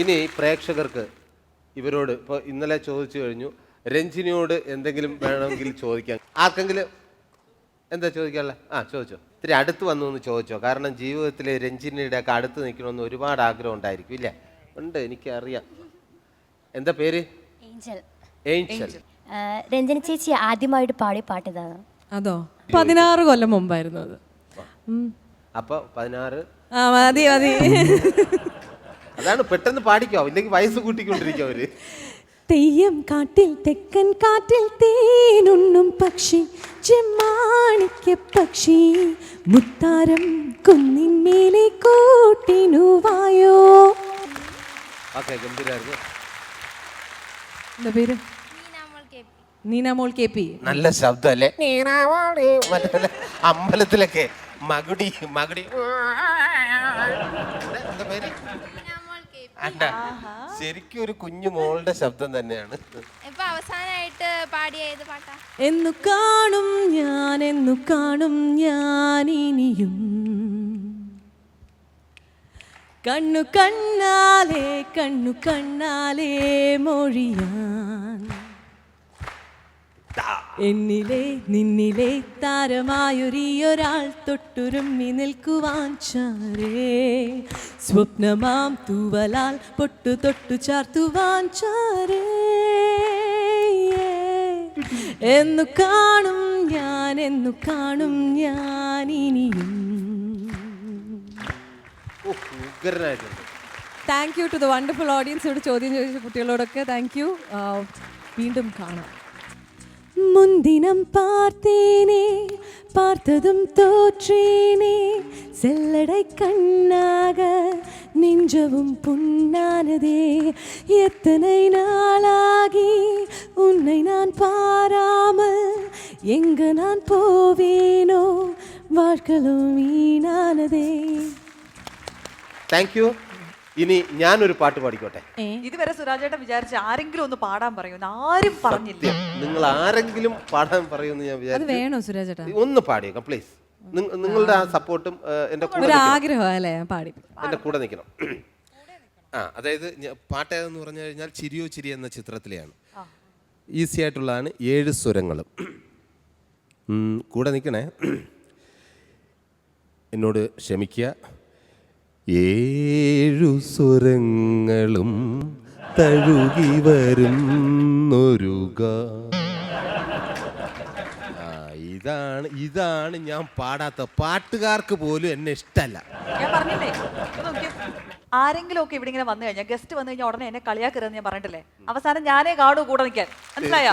ഇനി പ്രേക്ഷകർക്ക് ഇവരോട് ഇപ്പോൾ ഇന്നലെ ചോദിച്ചു കഴിഞ്ഞു. രഞ്ജിനിയോട് എന്തെങ്കിലും വേണമെങ്കിൽ ചോദിക്കാം. ആർക്കെങ്കിലും എന്താ ചോദിക്കാനുള്ള? ആ ചോദിച്ചോ. ഇത്തിരി അടുത്ത് വന്നു എന്ന് ചോദിച്ചോ. കാരണം ജീവിതത്തിൽ രഞ്ജിനിയുടെ ഒക്കെ അടുത്ത് നിൽക്കണമെന്ന് ഒരുപാട് ആഗ്രഹം ഉണ്ടായിരിക്കും ഇല്ലേ? ഉണ്ട് എനിക്കറിയാം. എന്താ പേര്? ഏഞ്ചൽ. രഞ്ജന ചേച്ചി ആദ്യമായിട്ട് പാടിയ പാട്ട് ഇതാണ്. അതോ? പതിനാറ് കൊല്ലം മുമ്പായിരുന്നു അത്. അപ്പൊ അപ്പോൾ പതിനാറ്. ആ മതി മതി. അതാണ് പെട്ടെന്ന് പാടിക്കോ. ഇല്ലെങ്കിൽ വയസ്സ് കൂട്ടിക്കൊണ്ടിരിക്കും അവർ. തെയ്യം കാട്ടിൽ തെക്കൻ കാട്ടിൽ തേനുണ്ണും പക്ഷി ചെമ്മാണിക്ക പക്ഷി. മുത്താരം കുന്നിന്മേലെ കൂട്ടിനുവായോ. വായോ എന്താ പേര്? Neenamol K P. നല്ല ശബ്ദമല്ലേ? മറ്റേ അമ്പലത്തിലൊക്കെ മകുടി മകുടി. എന്താ പേര്? അണ്ട. ശരിക്കും ഒരു കുഞ്ഞു മോളുടെ ശബ്ദം തന്നെയാണ്. ഇപ്പൊ അവസാനമായിട്ട് പാടിയ ഏത് പാട്ടാ? എന്നു കാണും ഞാൻ എന്നു കാണും ഞാൻ ഇനിയും. കണ്ണു കണ്ണാലേ കണ്ണു കണ്ണാലേ മൊഴിയാൻ. എന്നിലെ നിന്നിലെ താരമായൊരിയൊരാൾ തൊട്ടുരുമ്മി നിൽക്കുവാൻ ചാരേ. സ്വപ്നമാം തൂവലാൽ പൊട്ടു തൊട്ടു ചാർത്തുവാൻ ചാരേ. എന്നു കാണും ഞാൻ എന്നു കാണും ഞാൻ ഇനിയും. Thank you to the wonderful audience ഇവിടെ ചോദ്യം ചോദിച്ച കുട്ടികളോടൊക്കെ താങ്ക് യു വീണ്ടും കാണാം. முன்தினம் பார்த்தேனே பார்த்ததும் தோற்றேனே. செல்லடை கண்ணாக நின்றவும் புண்ணானதே. எத்தனை நாளாகி உன்னை நான் பாராமல் எங்கு நான் போவேனோ வாழ்க்கலும் வீணானதே. தேங்க்யூ ഇനി ഞാനൊരു പാട്ട് പാടിക്കോട്ടെ? ഇതുവരെ സുരാജേട്ടൻ വിചാരിച്ച ആരെങ്കിലും ഒന്ന് പാടാൻ പറയൂ. ആരും പറഞ്ഞില്ല. നിങ്ങൾ ആരെങ്കിലും പാടാൻ പറയുമെന്ന് ഞാൻ അത് വിചാരിച്ചു. വേണോ സുരാജ് ചേട്ടാ ഒന്ന് പാടിയേക്കാം പ്ലീസ് നിങ്ങളുടെ ആ സപ്പോർട്ടും എന്റെ കൂടെ ഒരു ആഗ്രഹം അല്ലേ പാടി. എന്റെ കൂടെ നിൽക്കണം. ആ അതായത് പാട്ടേതെന്ന് പാട്ട് ഏതെന്ന് പറഞ്ഞു കഴിഞ്ഞാൽ ചിരിയോ ചിരി എന്ന ചിത്രത്തിലെയാണ്. ഈസി ആയിട്ടുള്ളതാണ് ഏഴ് സ്വരങ്ങളും. കൂടെ നിൽക്കണേ. എന്നോട് ക്ഷമിക്കുക. ഏഴു സ്വരങ്ങളും തഴുകി വരുന്നൊരു ഗാ- ഇതാണ് ഇതാണ് ഞാൻ പാടാത്ത പാട്ടുകാർക്ക് പോലും എന്നെ ഇഷ്ടമല്ല ഞാൻ പറഞ്ഞില്ലേ? ആരെങ്കിലും ഒക്കെ ഇവിടെ ഇങ്ങനെ വന്നു കഴിഞ്ഞാൽ ഗസ്റ്റ് വന്നു കഴിഞ്ഞാൽ ഉടനെ എന്നെ കളിയാക്കരുതെന്ന് ഞാൻ പറഞ്ഞിട്ടില്ലേ? അവസാനം ഞാനേ കാണൂ കൂടെ നിൽക്കാൻ. മനസ്സിലായോ?